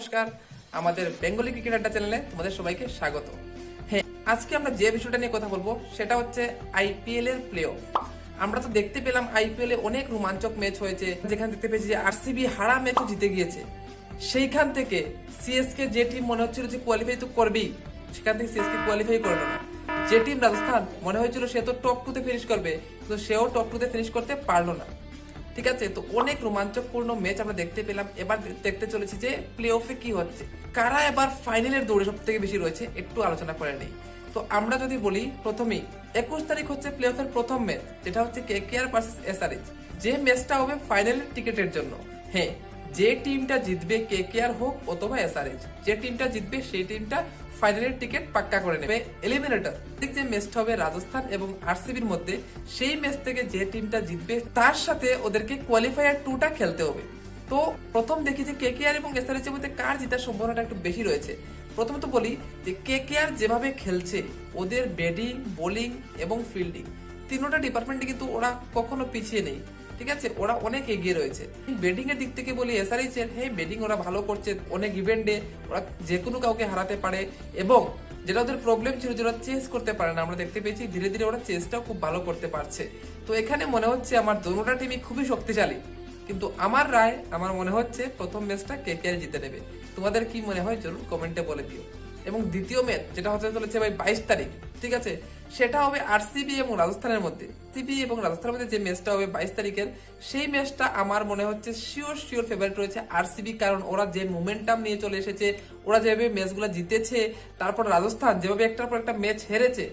নমস্কার আমাদের Bengali cricket আড্ডা চ্যানেলে তোমাদের সবাইকে স্বাগত। হ্যাঁ। আজকে আমরা যে বিষয়টা নিয়ে কথা বলব সেটা হচ্ছে আইপিএল এর প্লে অফ আমরা তো দেখতে পেলাম আইপিএল এ অনেক রোমাঞ্চক ম্যাচ হয়েছে যেখানে দেখতে পেয়েছি যে আরসিবি হারা ম্যাচও জিতে গিয়েছে। সেইখান থেকে সিএসকে যে টিম মনে হচ্ছিল যে কোয়ালিফাই তো করবেই সেখান থেকে সিএসকে কোয়ালিফাই করল না যে টিম রাজস্থান মনে হয়েছিল সে তো টপ টুতে ফিনিশ করবে তো সেও টপ টুতে ফিনিশ করতে পারল না। ঠিক আছে, তো অনেক রোমাঞ্চকপূর্ণ ম্যাচ আমরা দেখতে পেলাম। এবার দেখতে চলেছি যে প্লে অফে কি হচ্ছে। কারা এবার ফাইনালের দৌড়ে সব থেকে বেশি রয়েছে, একটু আলোচনা করে নেই। তো আমরা যদি বলি, প্রথমেই একুশ তারিখ হচ্ছে প্লে অফের প্রথম ম্যাচ যেটা হচ্ছে কে কে আর ভার্সেস এসআরএইচ যে ম্যাচটা হবে ফাইনালের টিকিটের জন্য। হ্যাঁ যে টিমটা জিতবে কে কে আর হোক অথবা এসআরএইচ যে টিমটা জিতবে সেই টিমটা ফাইনালের টিকিট পাক্কা করে নেবে। এলিমিনেটর যে ম্যাচটা হবে রাজস্থান এবং আরসিবির মধ্যে। সেই ম্যাচ থেকে যে টিমটা জিতবে, তার সাথে ওদেরকে কোয়ালিফায়ার টুটা খেলতে হবে। তো প্রথম দেখি যে কেকেআর এবং এসআরএইচ এর মধ্যে কার জেতার সম্ভাবনাটা একটু বেশি রয়েছে। প্রথমত বলি যে কেকেআর যেভাবে খেলছে, ওদের ব্যাটিং বোলিং এবং ফিল্ডিং তিনোটা ডিপার্টমেন্টে কিন্তু ওরা কখনো পিছিয়ে নেই। ঠিক আছে? ওরা অনেক এগিয়ে রয়েছে। ব্যাটিং এর দিক থেকে বলি এসআরএইচ এর হ্যাঁ ব্যাটিং ওরা ভালো করছে, অনেক ইভেন্টে ওরা যে কোনো কাউকে হারাতে পারে এবং যেটা ওদের প্রবলেম ছিল যে ওরা চেস করতে পারে না, আমরা দেখতে পেয়েছি, ধীরে ধীরে ওরা চেসটাও খুব ভালো করতে পারছে। তো এখানে মনে হচ্ছে আমার দোনোটা টিমই খুবই শক্তিশালী। কিন্তু আমার রায়, আমার মনে হচ্ছে প্রথম ম্যাচটা কে জিতে নেবে। তোমাদের কি মনে হয়? জরুর কমেন্টে বলে দিও। এবং দ্বিতীয় ম্যাচ যেটা হতে চলেছে ভাই বাইশ তারিখ, ঠিক আছে? সেটা হবে আরসিবি এবং রাজস্থানের মধ্যে। সিবি এবং রাজস্থানের মধ্যে যে ম্যাচটা হবে বাইশ তারিখের, সেই ম্যাচটা আমার মনে হচ্ছে শিওর শিওর ফেভারিট রয়েছে আরসিবি, কারণ ওরা যে মোমেন্টাম নিয়ে চলে এসেছে, ওরা যেভাবে ম্যাচগুলো জিতেছে, তারপর রাজস্থান যেভাবে একটার পর একটা ম্যাচ হেরেছে,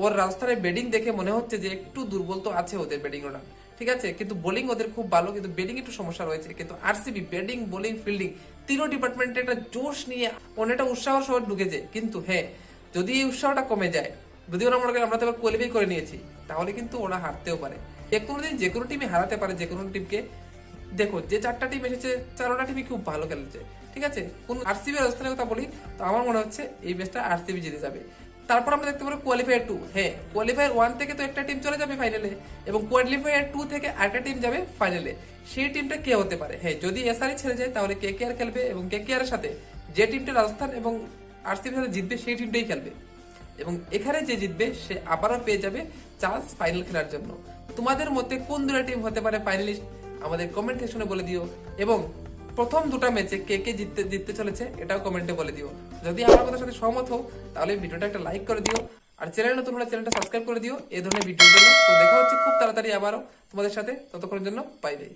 ওর রাজস্থানের ব্যাটিং দেখে মনে হচ্ছে যে একটু দুর্বল তো আছে ওদের ব্যাটিং ওরা, ঠিক আছে? কিন্তু বোলিং ওদের খুব ভালো, কিন্তু ব্যাটিং একটু সমস্যা রয়েছে। কিন্তু আরসিবি ব্যাটিং বোলিং ফিল্ডিং তিনও ডিপার্টমেন্টে একটা জোশ নিয়ে অনেকটা উৎসাহ সহ ঢুকেছে কিন্তু হ্যাঁ যদি এই উৎসাহটা কমে যায় যদি ওরা মনে করে আমরা তো এবার কোয়ালিফাই করে নিয়েছি, তাহলে কিন্তু ওরা হারতেও পারে। যে কোনো দিন যে কোনো টিমই হারাতে পারে, যে কোনো টিমকে দেখো, যে চারটা টিম এসেছে, চারোটা টিমই খুব ভালো খেলেছে, ঠিক আছে? কোন আরসিবি রাজস্থানের কথা বলি, তো আমার মনে হচ্ছে এই ম্যাচটা আরসিবি জিতে যাবে। তারপর আমরা দেখতে পাবো কোয়ালিফায়ার টু হ্যাঁ কোয়ালিফায়ার ওয়ান থেকে তো একটা টিম চলে যাবে ফাইনালে এবং কোয়ালিফায়ার টু থেকে আরেকটা টিম যাবে ফাইনালে সেই টিমটা কে হতে পারে? হ্যাঁ যদি এসআরই ছেড়ে যায়, তাহলে কে কে আর খেলবে এবং কে কে আর সাথে যে টিমটা রাজস্থান এবং আরসিবির সাথে জিতবে, সেই টিমটাই খেলবে। এবং এখানে যে জিতবে, সে আবারও পেয়ে যাবে চান্স ফাইনাল খেলার জন্য। তোমাদের মধ্যে কোন দুটা টিম হতে পারে ফাইনালিস্ট আমাদের কমেন্ট সেকশনে বলে দিও। এবং প্রথম দুটা ম্যাচে কে কে জিততে জিততে চলেছে এটাও কমেন্টে বলে দিও। যদি আমার কথার সাথে সহমত হও, তাহলে ভিডিওটা একটা লাইক করে দিও। আর চ্যানেল নতুন হলে চ্যানেলটা সাবস্ক্রাইব করে দিও। এই ধরনের ভিডিওর জন্য তো দেখা হচ্ছে খুব তাড়াতাড়ি আবারও তোমাদের সাথে। ততক্ষণের জন্য বাই বাই